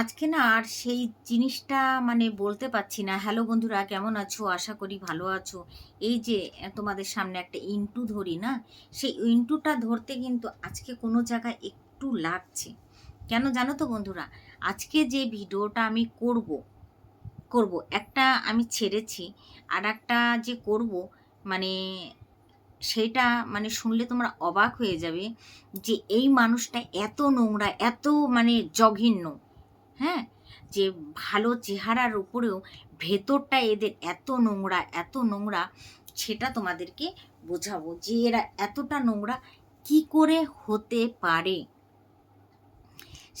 আজকে না আর সেই জিনিসটা মানে বলতে পারছি না। হ্যালো বন্ধুরা, কেমন আছো? আশা করি ভালো আছো। এই যে তোমাদের সামনে একটা ইন্টু ধরি, না? সেই ইন্টুটা ধরতে কিন্তু আজকে কোনো জায়গায় একটু লাগছে। কেন জানো তো বন্ধুরা? আজকে যে ভিডিওটা আমি করব করব, একটা আমি ছেড়েছি আর একটা যে করব মানে সেটা মানে শুনলে তোমরা অবাক হয়ে যাবে যে এই মানুষটা এত নোংরা, এত মানে জঘন্য। হ্যাঁ? যে ভালো চেহারার উপরেও ভেতরটা এদের এত নোংরা এত নোংরা, সেটা তোমাদেরকে বোঝাবো যে এরা এতটা নোংরা কি করে হতে পারে।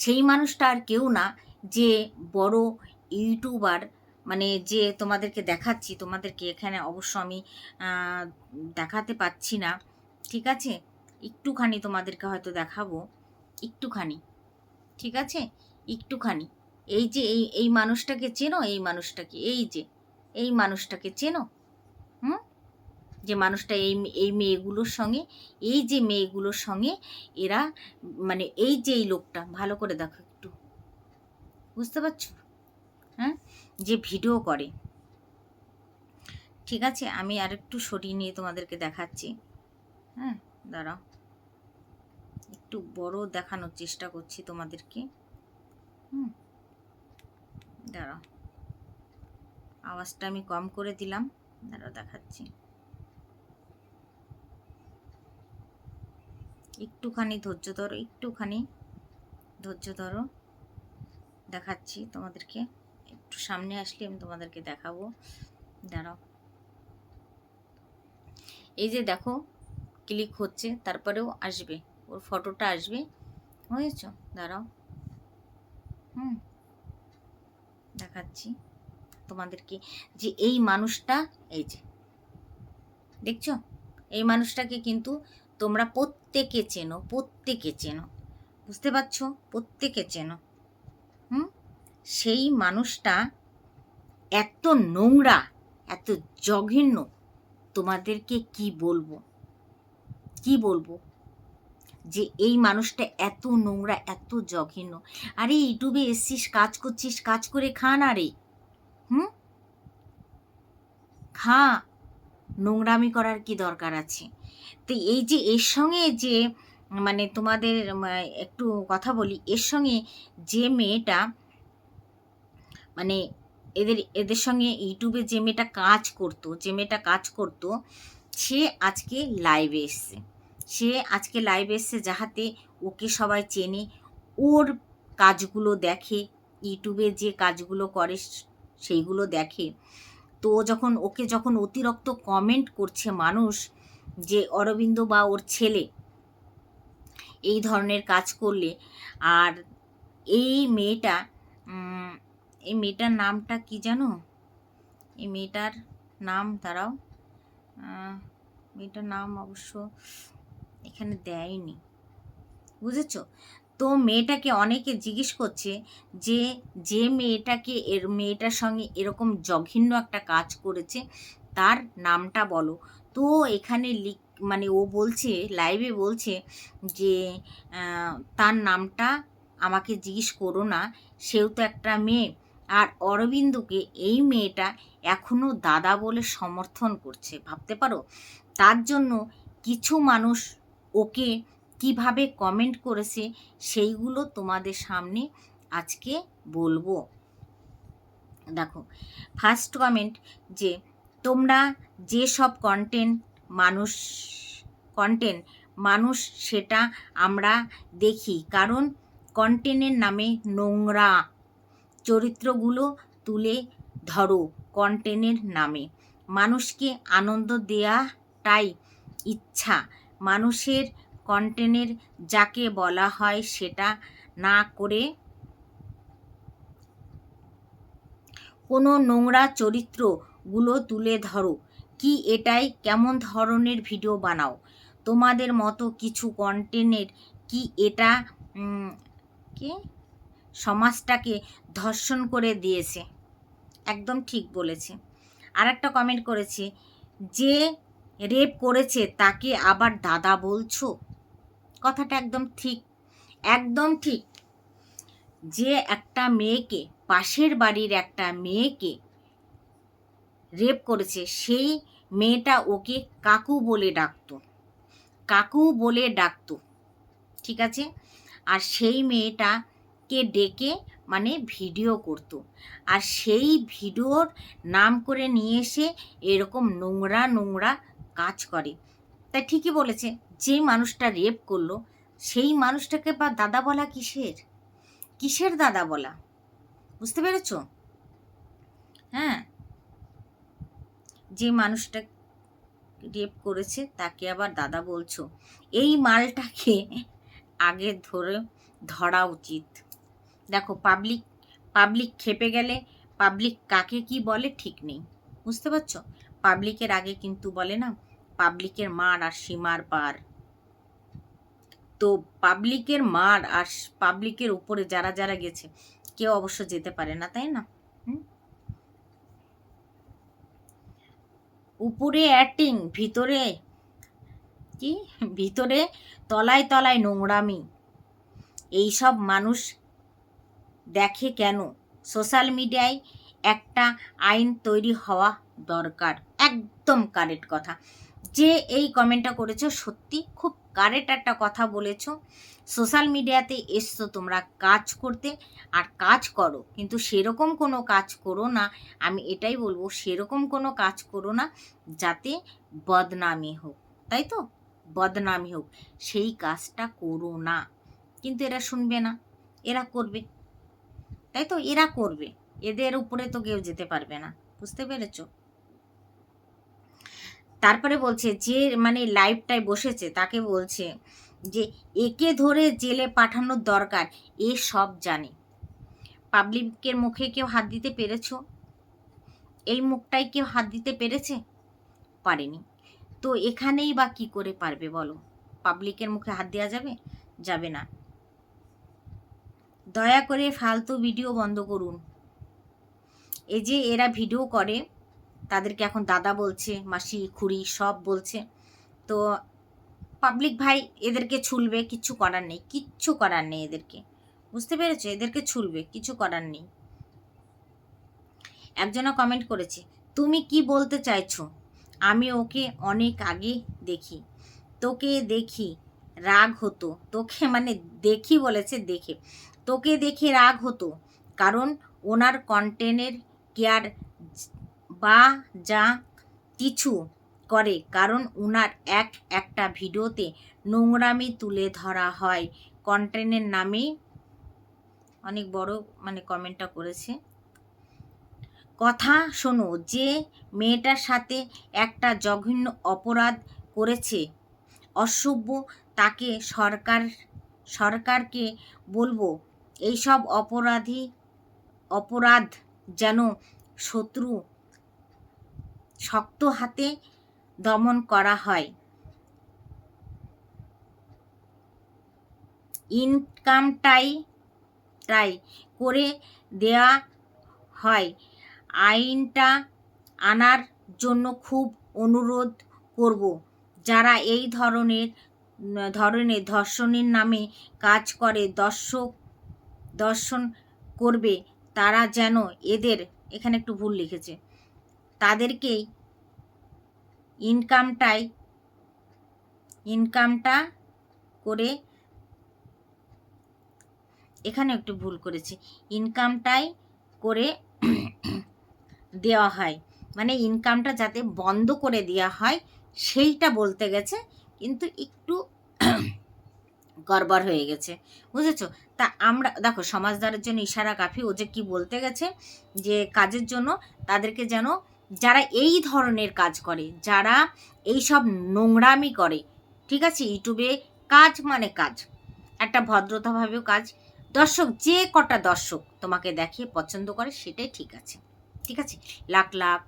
সেই মানুষটা আর কেউ না যে বড় ইউটিউবার মানে যে তোমাদেরকে দেখাচ্ছি, তোমাদেরকে এখানে অবশ্য আমি দেখাতে পাচ্ছি না, ঠিক আছে? একটুখানি তোমাদেরকে হয়তো দেখাবো, একটুখানি, ঠিক আছে? একটুখানি। এই যে, এই এই মানুষটাকে চেনো, এই মানুষটাকে, এই যে, এই মানুষটাকে চেনো, হুম? যে মানুষটা এই এই মেয়েগুলোর সঙ্গে, এই যে মেয়েগুলোর সঙ্গে এরা মানে এই যে, এই লোকটা, ভালো করে দেখো একটু। বুঝতে পারছ? হ্যাঁ? যে ভিডিও করে। ঠিক আছে? আমি আর একটু সরিয়ে নিয়ে তোমাদেরকে দেখাচ্ছি। হ্যাঁ দাঁড়াও। একটু বড় দেখানোর চেষ্টা করছি তোমাদেরকে। হুম। দাঁড়াও। আওয়াজটা আমি কম করে দিলাম। দাঁড়াও, দেখাচ্ছি। একটুখানি ধৈর্য ধরো, একটুখানি ধৈর্য ধরো। দেখাচ্ছি তোমাদেরকে। একটু সামনে আসলে আমি তোমাদেরকে দেখাবো। দাঁড়াও। এই যে দেখো ক্লিক হচ্ছে, তারপরেও আসবে। ওর ফটোটা আসবে। বুঝেছ? দাঁড়াও। হুম। দেখাচ্ছি তোমাদেরকে যে এই মানুষটা, এই যে, দেখছ? এই মানুষটাকে কিন্তু তোমরা প্রত্যেকে চেনো প্রত্যেকে চেনো। বুঝতে পারছ? প্রত্যেকে চেনো। হুম? সেই মানুষটা এত নোংরা, এত জঘন্য, তোমাদেরকে কি বলব? কি বলব? যে এই মানুষটা এত নোংরা, এত জঘন্য। আরে, ইউটিউবে এসছিস, কাজ করছিস, কাজ করে খা না রে। হুম? খা। নোংরামি করার কি দরকার আছে? তো এই যে, এর সঙ্গে যে মানে তোমাদের একটু কথা বলি, এর সঙ্গে যে মেয়েটা মানে এদের এদের সঙ্গে ইউটিউবে যে মেয়েটা কাজ করতো, যে মেয়েটা কাজ করতো, সে আজকে লাইভে এসছে। সে আজকে লাইভ এসছে যাহাতে ওকে সবাই চেনে। ওর কাজগুলো দেখে, ইউটিউবে যে কাজগুলো করে সেইগুলো দেখে। তো যখন ওকে যখন অতিরিক্ত কমেন্ট করছে মানুষ যে অরবিন্দ বা ওর ছেলে এই ধরনের কাজ করলে, আর এই মেয়েটা এই মেয়েটার নামটা কি জানো? এই মেয়েটার নাম, দাঁড়াও। মেয়েটার নাম অবশ্য এখানে দেয়নি। বুঝেছ? তো মেয়েটাকে অনেকে জিজ্ঞেস করছে যে যে মেয়েটাকে এর, মেয়েটার সঙ্গে এরকম জঘন্য একটা কাজ করেছে, তার নামটা বলো। তো এখানে লিখ মানে ও বলছে লাইভে বলছে যে তার নামটা আমাকে জিজ্ঞেস করো না, সেও তো একটা মেয়ে। আর অরবিন্দকে এই মেয়েটা এখনও দাদা বলে সমর্থন করছে, ভাবতে পারো? তার জন্য কিছু মানুষ ওকে কীভাবে কমেন্ট করেছে সেইগুলো তোমাদের সামনে আজকে বলব। দেখো ফার্স্ট কমেন্ট যে তোমরা যে সব কন্টেন্ট মানুষ কন্টেন্ট মানুষ সেটা আমরা দেখি, কারণ কন্টেন্টের নামে নোংরা। চরিত্রগুলো তুলে ধরো কন্টেন্টের নামে। মানুষকে আনন্দ দেওয়াটাই ইচ্ছা। মানুষের কন্টেন্টের যাকে বলা হয় সেটা না করে কোনো নোংরা চরিত্রগুলো তুলে ধরো। কি এটাই? কেমন ধরনের ভিডিও বানাও? তোমাদের মতো কিছু কন্টেন্টের কি এটা কি? সমাজটাকে ধর্ষণ করে দিয়েছে। একদম ঠিক বলেছে। আর একটা কমেন্ট করেছে যে রেপ করেছে, তাকে আবার দাদা বলছো? কথাটা একদম ঠিক একদম ঠিক। যে একটা মেয়েকে, পাশের বাড়ির একটা মেয়েকে রেপ করেছে, সেই মেয়েটা ওকে কাকু বলে ডাকতো, কাকু বলে ডাকতো, ঠিক আছে? আর সেই মেয়েটাকে ডেকে মানে ভিডিও করতো, আর সেই ভিডিওর নাম করে নিয়ে এসে এরকম নোংরা নোংরা কাজ করে। তাই ঠিকই বলেছে, যে মানুষটা রেপ করল, সেই মানুষটাকে বা দাদা বলা কিসের? কিসের দাদা বলা? বুঝতে পেরেছ? হ্যাঁ। যে মানুষটা রেপ করেছে, তাকে আবার দাদা বলছো। এই মালটাকে আগে ধরে ধরা উচিত। দেখো পাবলিক পাবলিক খেপে গেলে পাবলিক কাকে কি বলে ঠিক নেই। বুঝতে পারছ? পাবলিকের আগে কিন্তু বলে না পাবলিকের মার আর সীমার পার। তো পাবলিকের মার আর পাবলিকের উপরে যারা যারা গেছে, কেউ অবশ্য যেতে পারে না, তাই না? উপরে অ্যাটিং ভিতরে কি? ভিতরে তলায় তলায় নোংরামি। এইসব মানুষ দেখে কেন? সোশ্যাল মিডিয়ায় একটা আইন তৈরি হওয়া দরকার। একদম কারেক্ট কথা। যে এই কমেন্টটা করেছ সত্যি খুব কারেক্ট একটা কথা বলেছ। সোশ্যাল মিডিয়াতে এসছো তোমরা কাজ করতে আর কাজ করো, কিন্তু সেরকম কোনো কাজ করো না। আমি এটাই বলব, সেরকম কোনো কাজ করো না যাতে বদনামি হোক, তাই তো? বদনামি হোক, সেই কাজটা করো না। কিন্তু এরা শুনবে না, এরা করবে। তাই তো? এরা করবে, এদের উপরে তো কেউ যেতে পারবে না, বুঝতে পেরেছ? তারপরে বলছে যে মানে লাইভটায় বসেছে, তাকে বলছে যে একে ধরে জেলে পাঠানোর দরকার, এ সব জানে। পাবলিকের মুখে কেউ হাত দিতে পেরেছ? এই মুখটাই কেউ হাত দিতে পেরেছে? পারেনি। তো এখানেই বা কি করে পারবে বলো? পাবলিকের মুখে হাত দেওয়া যাবে? যাবে না। দয়া করে ফালতু ভিডিও বন্ধ করুন। এই যে এরা ভিডিও করে তাদেরকে এখন দাদা বলছে, মাসি, খুড়ি সব বলছে। তো পাবলিক ভাই এদেরকে ছুলবে, কিচ্ছু করার নেই, কিচ্ছু করার নেই এদেরকে। বুঝতে পেরেছ? এদেরকে ছুলবে কিছু করার নেই। একজনা কমেন্ট করেছে, তুমি কি বলতে চাইছো? আমি ওকে অনেক আগে দেখি। তোকে দেখি রাগ হতো। তোকে মানে দেখি বলেছে দেখে। তোকে দেখে রাগ হতো। কারণ ওনার কন্টেনের কেয়ার বা যা কিছু করে, কারণ উনার এক একটা ভিডিওতে নোংরামি তুলে ধরা হয়। কন্টেন্টের নামে অনেক বড় মানে কমেন্টটা করেছে। কথা শোনো, যে মেয়েটার সাথে একটা জঘন্য অপরাধ করেছে, অসভ্য, তাকে সরকার, সরকারকে বলব, এইসব অপরাধী, অপরাধ যেন শত্রু শক্ত হাতে দমন করা হয়। ইনকামটাই তাই করে দেয়া হয়। আইনটা আনার জন্য খুব অনুরোধ করব। যারা এই ধরনের ধরনের ধর্ষণের নামে কাজ করে, দর্শক, দর্শন করবে, তারা যেন এদের, এখানে একটু ভুল লিখেছে। তাদেরকেই ইনকামটাই ইনকামটা করে এখানে একটু ভুল করেছি। ইনকামটাই করে দেওয়া হয়। মানে ইনকামটা যাতে বন্ধ করে দেওয়া হয়, সেইটা বলতে গেছে, কিন্তু একটু গড়বড় হয়ে গেছে। বুঝেছ? তা আমরা, দেখো, সমাজদারের জন্য ইশারা কাফি, ও যে কি বলতে গেছে যে কাজের জন্য তাদেরকে যেন যারা এই ধরনের কাজ করে, যারা এই সব নোংরামি করে, ঠিক আছে? ইউটিউবে কাজ মানে কাজ। একটা ভদ্রতাভাবেও কাজ। দর্শক, যে কটা দর্শক তোমাকে দেখে পছন্দ করে সেটাই ঠিক আছে। ঠিক আছে? লাখ লাখ,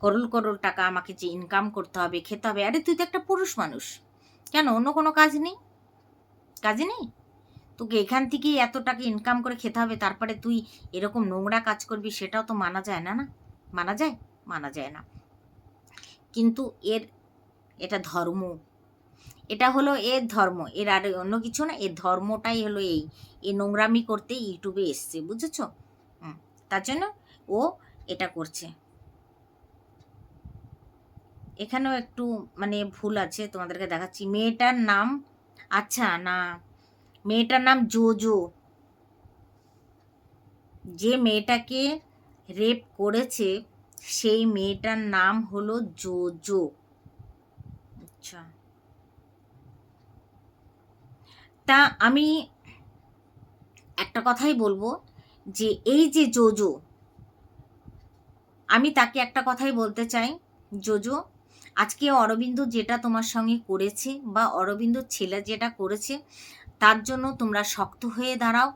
করোল করোল টাকা আমাকে যে ইনকাম করতে হবে, খেতে হবে, আরে তুই তো একটা পুরুষ মানুষ। কেন? অন্য কোনো কাজ নেই? কাজে নেই? তোকে এখান থেকেই এত টাকা ইনকাম করে খেতে হবে, তারপরে তুই এরকম নোংরা কাজ করবি, সেটাও তো মানা যায় না না? মানা যায়? মানা যায় না। কিন্তু এর, এটা ধর্ম। এটা হলো এর ধর্ম। এর আর অন্য কিছু না, এর ধর্মটাই হলো এই। এ নোংরামি করতে ইউটিউবে এসছে, বুঝেছ? তার জন্য ও এটা করছে। এখানেও একটু মানে ভুল আছে, তোমাদেরকে দেখাচ্ছি। মেয়েটার নাম আচ্ছা না, মেয়েটার নাম জোজো। যে মেয়েটাকে রেপ করেছে, সেই মেয়েটার নাম হলো জোজো। আচ্ছা। তা আমি একটা কথাই বলব যে এই যে জোজো, আমি তাকে একটা কথাই বলতে চাই। জোজো, আজকে অরবিন্দ যেটা তোমার সঙ্গে করেছে বা অরবিন্দ ছেলে যেটা করেছে, তার জন্য তোমরা শক্ত হয়ে দাঁড়াও।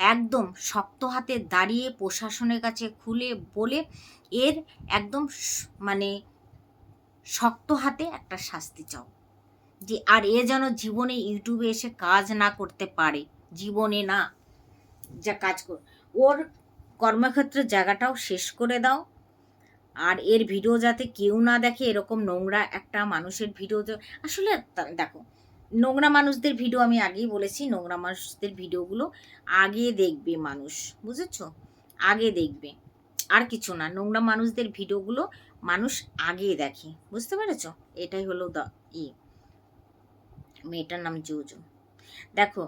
একদম শক্ত হাতে দাঁড়িয়ে প্রশাসনের কাছে খুলে বলে এর একদম মানে শক্ত হাতে একটা শাস্তি চাও। যে আর এ যেন জীবনে ইউটিউবে এসে কাজ না করতে পারে। জীবনে না। যা কাজ কর। ওর কর্মক্ষেত্রের জায়গাটাও শেষ করে দাও। আর এর ভিডিও যাতে কেউ না দেখে এরকম নোংরা একটা মানুষের ভিডিও আসলে দেখো নোংরা মানুষদের ভিডিও আমি আগেই বলেছি, নোংরা মানুষদের ভিডিওগুলো আগে দেখবে মানুষ, বুঝেছ? আগে দেখবে। আর কিছু না, নোংরা মানুষদের ভিডিওগুলো মানুষ আগে দেখে, বুঝতে পেরেছ? এটাই হলো ই মেয়েটার নাম জুজু। দেখো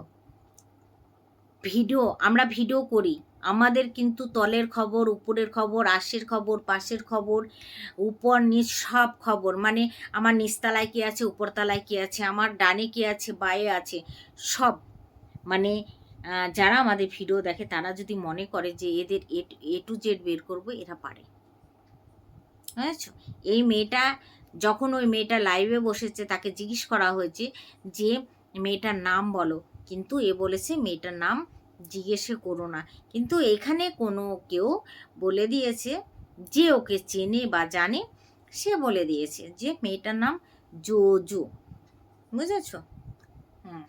ভিডিও, আমরা ভিডিও করি। আমাদের কিন্তু তলের খবর, উপরের খবর আশের খবর, পাশের খবর, উপর নিচ সব খবর। মানে আমার নিচতলায় কী আছে উপরতলায় কী আছে, আমার ডানে কী আছে, বায়ে আছে, সব। মানে যারা আমাদের ভিডিও দেখে, তারা যদি মনে করে যে এদের এ টু জেড বের করব, এরা পারে। বুঝেছ? এই মেয়েটা, যখন ওই মেয়েটা লাইভে বসেছে, তাকে জিজ্ঞেস করা হয়েছে যে, মেয়েটার নাম বলো। কিন্তু এ বলেছে মেয়েটার নাম জিজ্ঞেসে করো না। কিন্তু এখানে কোনো কেউ বলে দিয়েছে যে ওকে চেনে বা জানে, সে বলে দিয়েছে যে মেয়েটার নাম জোজো। বুঝেছ? হুম।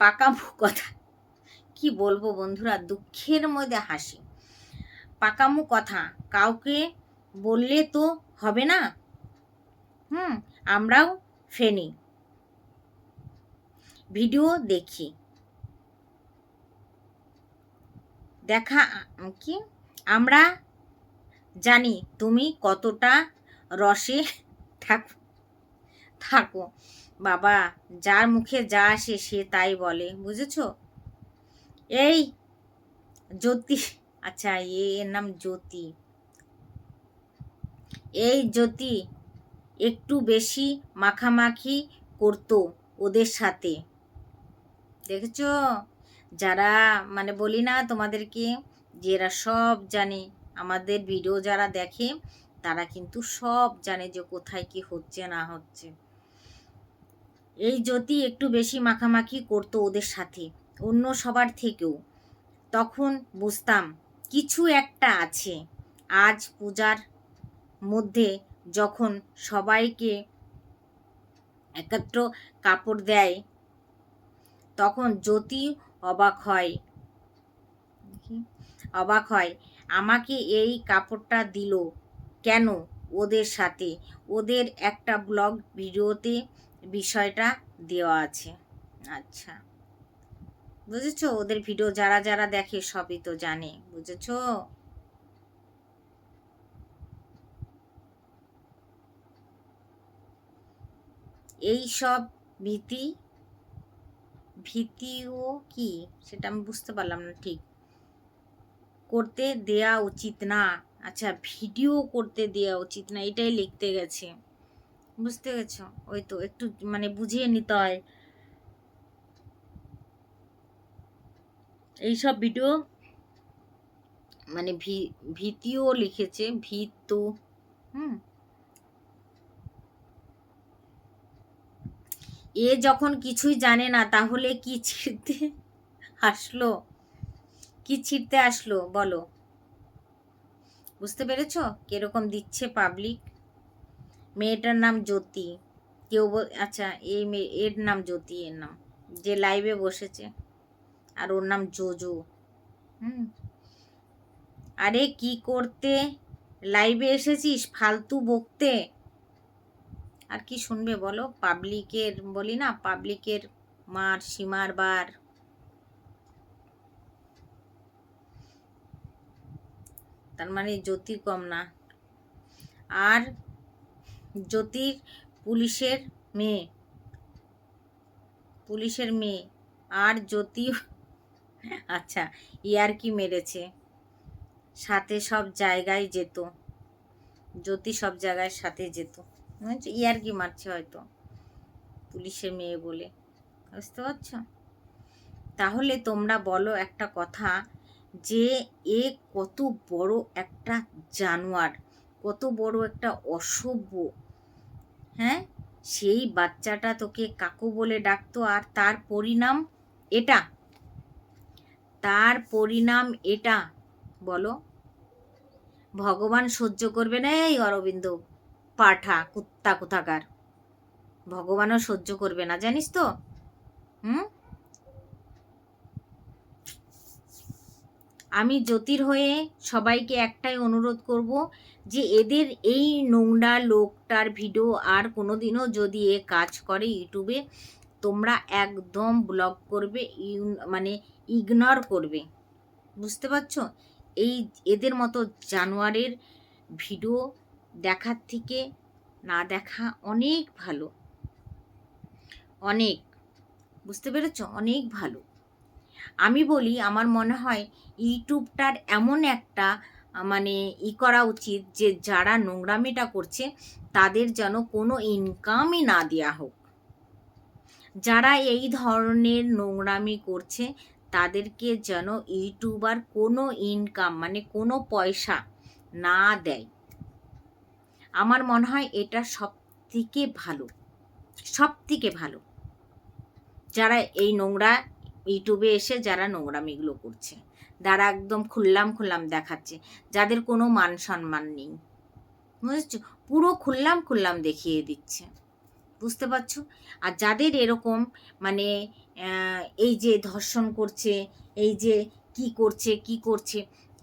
পাকামু কথা। কি বলব বন্ধুরা? দুঃখের মধ্যে হাসি। পাকামু কথা। কাউকে বললে তো হবে না। হুম, আমরাও ফেনি। ভিডিও দেখি। দেখা কি? আমরা জানি তুমি কতটা রসে থাকো থাকো। বাবা, যার মুখে যা আসে সে তাই বলে, বুঝেছ? এই জ্যোতি আচ্ছা এর নাম জ্যোতি। এই জ্যোতি একটু বেশি মাখামাখি করতো ওদের সাথে। দেখেছ? যারা মানে বলি না তোমাদেরকে যে এরা সব জানে, আমাদের ভিডিও যারা দেখে, তারা কিন্তু সব জানে যে কোথায় কি হচ্ছে, না হচ্ছে। এই জ্যোতি একটু বেশি মাখামাখি করতো ওদের সাথে, অন্য সবার থেকেও। তখন বুঝতাম, কিছু একটা আছে। আজ পূজার মধ্যে যখন সবাইকে একত্র কাপড় দেয় তখন জ্যোতি অবাক হয়। অবাক হয়, আমাকে এই কাপড়টা দিল কেন ওদের সাথে? ওদের একটা ব্লগ ভিডিওতে বিষয়টা দেওয়া আছে। আচ্ছা। বুঝেছ? ওদের ভিডিও যারা যারা দেখে সবই তো জানে, বুঝেছ? এই সব ভীতি ভীতিও কি? সেটা আমি বুঝতে পারলাম না ঠিক। করতে দেয়া উচিত না। আচ্ছা ভিডিও করতে দেওয়া উচিত না, এটাই লিখতে গেছে। বুঝতে গেছ? ওই তো, একটু মানে বুঝিয়ে নিতে হয়। এইসব ভিডিও মানে ভীতিও লিখেছে, ভীত হুম? এ যখন কিছুই জানে না, তাহলে কি ছিঁড়তে আসলো? কি ছিঁড়তে আসলো? বলো। বুঝতে পেরেছ? কীরকম দিচ্ছে পাবলিক মেয়েটার নাম জ্যোতি। কেউ আচ্ছা এই মেয়ে এর নাম জ্যোতি, এর নাম। যে লাইভে বসেছে। আর ওর নাম জোজো। হুম। আরে কি করতে? লাইভে এসেছিস? ফালতু বকতে। আর কি শুনবে বলো? পাবলিকের বলি না, পাবলিকের মার, সীমার বার। তার মানে জ্যোতি কম না। আর জ্যোতির পুলিশের মেয়ে। পুলিশের মেয়ে। আর জ্যোতি আচ্ছা ইয়ার কি মেরেছে? সাথে সব জায়গায় যেত। জ্যোতি সব জায়গায় সাথে যেত। ইয়ার কি মারছে হয়তো পুলিশের মেয়ে বলে। বুঝতে পারছ? তাহলে তোমরা বলো একটা কথা যে এ কত বড় একটা জানোয়ার, কত বড় একটা অসভ্য হ্যাঁ? সেই বাচ্চাটা তোকে কাকু বলে ডাকতো আর তার পরিণাম এটা। তার পরিণাম এটা। বলো। ভগবান সহ্য করবে না এই অরবিন্দ। পাঠা, কুত্তা কোথাকার? ভগবানও সহ্য করবে না, জানিস তো? হুম? আমি জ্যোতির হয়ে সবাইকে একটাই অনুরোধ করব যে এদের এই নোংরা লোকটার ভিডিও আর কোনোদিনও যদি এ কাজ করে ইউটিউবে, তোমরা একদম ব্লক করবে মানে ইগনোর করবে। বুঝতে পারছ? এই এদের মতো জানোয়ারের ভিডিও দেখার থেকে না দেখা অনেক ভালো। অনেক। বুঝতে পেরেছ? অনেক ভালো। আমি বলি, আমার মনে হয় ইউটিউবটার এমন একটা মানে ই করা উচিত যে, যারা নোংরামিটা করছে, তাদের যেন কোনো ইনকামই না দেওয়া হোক। যারা এই ধরনের নোংরামি করছে, তাদেরকে যেন ইউটিউবার কোনো ইনকাম মানে কোনো পয়সা না দেয়। আমার মনে হয় এটা সব থেকে ভালো সব থেকে ভালো। যারা এই নোংরা ইউটিউবে এসে যারা নোংরামিগুলো করছে যারা একদম খুললাম খুললাম দেখাচ্ছে, যাদের কোনো মান সম্মান নেই। বুঝেছ? পুরো খুললাম খুললাম দেখিয়ে দিচ্ছে। বুঝতে পারছ? আর যাদের এরকম মানে এই যে ধর্ষণ করছে, এই যে কি করছে কি করছে,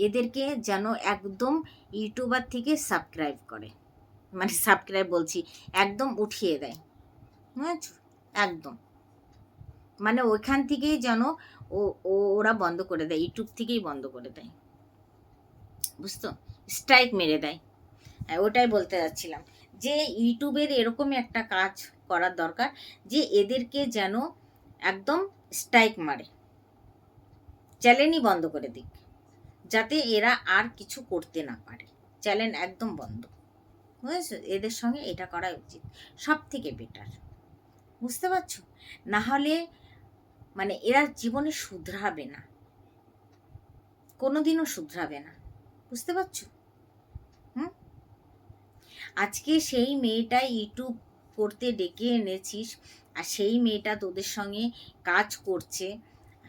এদেরকে যেন একদম ইউটিউবার থেকে সাবস্ক্রাইব করে। মানে সাবস্ক্রাইব বলছি, একদম উঠিয়ে দেয়। বুঝেছ? একদম। মানে ওইখান থেকেই যেন ও ওরা বন্ধ করে দেয়, ইউটিউব থেকেই বন্ধ করে দেয়। বুঝতো স্ট্রাইক মেরে দেয়। হ্যাঁ ওটাই বলতে যাচ্ছিলাম। যে ইউটিউবের এরকমই একটা কাজ করার দরকার, যে এদেরকে যেন একদম স্ট্রাইক মারে। চ্যানেলই বন্ধ করে দিক। যাতে এরা আর কিছু করতে না পারে। চ্যানেল একদম বন্ধ। বুঝেছ এদের সঙ্গে এটা করা উচিত। সব থেকে বেটার বুঝতে পারছ? না হলে মানে এরা জীবনে শুধরাবে না। কোনোদিনও শুধরাবে না। বুঝতে পারছ? হুম? আজকে সেই মেয়েটা ইউটিউব করতে ডেকে এনেছিস, আর সেই মেয়েটা তোদের সঙ্গে কাজ করছে।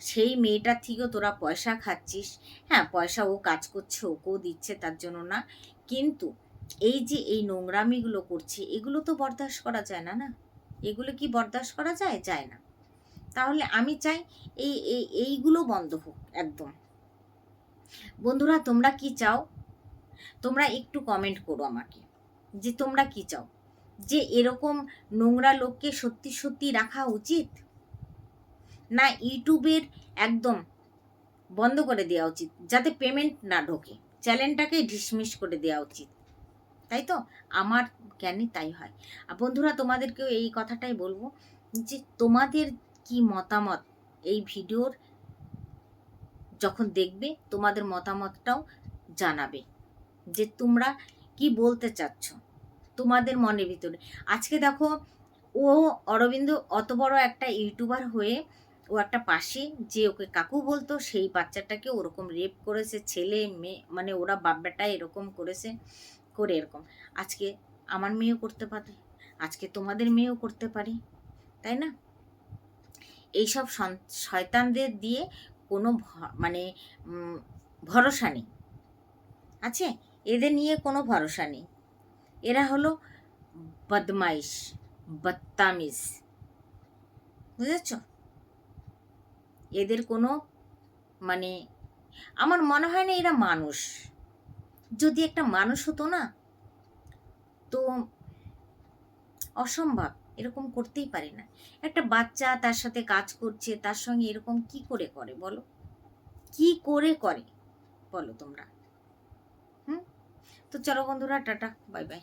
সেই মেয়েটার থেকেও তোরা পয়সা খাচ্ছিস। হ্যাঁ পয়সা ও কাজ করছে, ওকেও দিচ্ছে, তার জন্য না। কিন্তু এই যে এই নোংরামিগুলো করছে, এগুলো তো বরদাস্ত করা যায় না না? এগুলো কি বরদাস্ত করা যায়? যায় না। তাহলে আমি চাই এই এইগুলো বন্ধ হোক একদম। বন্ধুরা, তোমরা কি চাও? তোমরা একটু কমেন্ট করো আমাকে যে তোমরা কি চাও? যে এরকম নোংরা লোককে সত্যি সত্যি রাখা উচিত? না ইউটিউবের একদম বন্ধ করে দেওয়া উচিত, যাতে পেমেন্ট না ঢোকে। চ্যানেলটাকে ডিসমিস করে দেওয়া উচিত। তাই তো? আমার জ্ঞানে তাই হয়। আর বন্ধুরা, তোমাদেরকেও এই কথাটাই বলব যে তোমাদের কি মতামত এই ভিডিওর? যখন দেখবে, তোমাদের মতামতটাও জানাবে যে তোমরা কি বলতে চাচ্ছ তোমাদের মনের ভিতরে। আজকে দেখো, ও অরবিন্দ অত বড় একটা ইউটিউবার হয়ে ও একটা পাশে যে ওকে কাকু বলতো, সেই বাচ্চাটাকে ওরকম রেপ করেছে, ছেলে, মেয়ে মানে ওরা বাব্যাটা এরকম করেছে। করে এরকম। আজকে আমার মেয়েও করতে পারে, আজকে তোমাদের মেয়েও করতে পারে, তাই না? এইসব শয়তানদের দিয়ে কোনো মানে ভরসা নেই। আছে? এদের নিয়ে কোনো ভরসা নেই। এরা হলো বদমাইশ বত্তামিজ বুঝেছ? এদের কোনো মানে আমার মনে হয় না এরা মানুষ। যদি একটা মানুষ হতো না, তো অসম্ভব, এরকম করতেই পারি না। একটা বাচ্চা তার সাথে কাজ করছে, তার সঙ্গে এরকম কি করে করে বলো? কি করে করে বলো তোমরা? হুম? তো চলো বন্ধুরা, টাটা, বাই বাই।